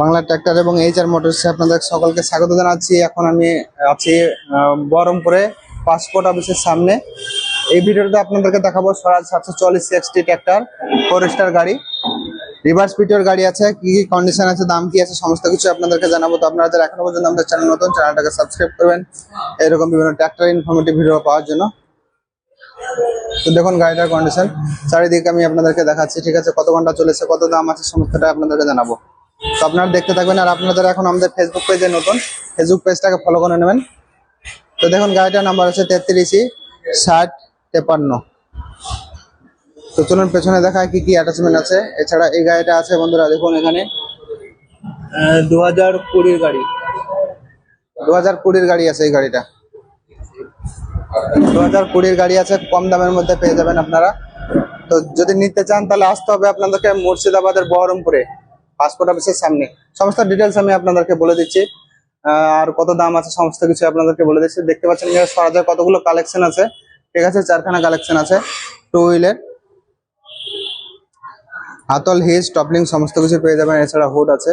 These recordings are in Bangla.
বাংলা ট্র্যাক্টর এবং এইচআর মোটরসে আপনাদের সকলকে স্বাগত জানাচ্ছি। এখন আমি আছি বহরমপুরে পাসপোর্ট অফিসের সামনে। এই ভিডিওতে আপনাদেরকে দেখাবো স্বরাজ সাতশো চল্লিশ এক্সটি ট্র্যাক্টর ফোরেস্টার গাড়ি। রিভার্স পিটিওর গাড়ি আছে, কি কি কন্ডিশন আছে, দাম কি আছে, সমস্ত কিছু আপনাদেরকে জানাব। তো আপনারা যারা এখনও পর্যন্ত আমাদের চ্যানেল নতুন চ্যানেলটাকে সাবস্ক্রাইব করবেন। এরকম বিভিন্ন ট্র্যাক্টর ইনফরমেটিভ ভিডিও পাওয়ার জন্য। তো দেখুন গাড়িটার কন্ডিশন চারিদিকে আমি আপনাদেরকে দেখাচ্ছি ঠিক আছে? কত ঘণ্টা চলেছে কত দাম আছে সমস্তটা আপনাদেরকে জানাব। তো আপনারা দেখতে থাকবেন আর আপনারা যারা এখন আমাদের ফেসবুক পেজে নতুন ফেসবুক পেজটাকে ফলো করে নেবেন। তো দেখুন গাড়িটার নাম্বার হচ্ছে তেত্রিশই ষাট তেপান্ন। তো চলুন পেছনে দেখায় কি কি অ্যাটাচমেন্ট আছে। এছাড়া এই গাড়িটা আছে বন্ধুরা দেখুন এখানে। দু হাজার কুড়ির গাড়ি। দু হাজার কুড়ির গাড়ি আছে এই গাড়িটা। দু হাজার কুড়ির গাড়ি আছে, কম দামের মধ্যে পেয়ে যাবেন আপনারা। তো যদি নিতে চান, তাহলে আসতে হবে আপনাদেরকে মুর্শিদাবাদের বহরমপুরে পাসপোর্ট অফিসের সামনে। সমস্ত ডিটেলস আমি আপনাদেরকে বলে দিচ্ছি। আর কত দাম আছে সমস্ত কিছু আপনাদেরকে বলে দিচ্ছি। দেখতে পাচ্ছেন এখানে স্বরাজের কতগুলো কালেকশন আছে। ঠিক আছে, চারখানা কালেকশন আছে। টু হুইলের হাতল হিজ টপলিং সমস্ত কিছু পেয়ে যাবেন। এছাড়া হুড আছে।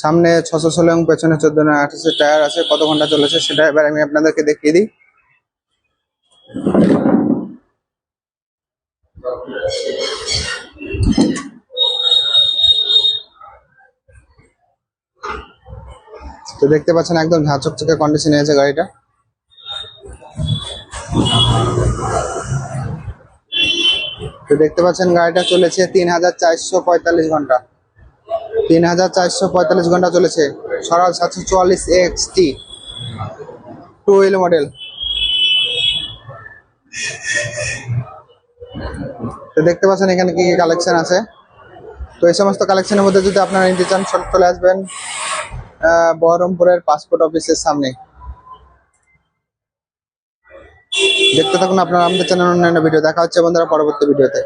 সামনে ছশো ষোলো এবং পেছনে চোদ্দ না আঠাশে টায়ার আছে, কত ঘণ্টা চলেছে সেটা এবার আমি আপনাদেরকে দেখিয়ে দিই। তো দেখতে পাচ্ছেন একদম ঝাঁচকচকে কন্ডিশনে আছে গাড়িটা। তো দেখতে পাচ্ছেন গাড়িটা চলেছে তিন হাজার চারশো পঁয়তাল্লিশ ঘণ্টা। তিন হাজার চারশো পঁয়তাল্লিশ ঘণ্টা চলেছে। সরাল সাতশো চুয়াল্লিশ X T. Two wheel model. তো দেখতে পাচ্ছেন এখানে কি কি কালেকশন আছে। তো এই সমস্ত কালেকশনের মধ্যে যদি আপনারা নিতে চান চলে আসবেন বহরমপুরের পাসপোর্ট অফিসের সামনে। দেখতে থাকুন, আপনারা আমাদের চ্যানেল অন্যান্য ভিডিও দেখা হচ্ছে, বন্ধুরা, পরবর্তী ভিডিওতে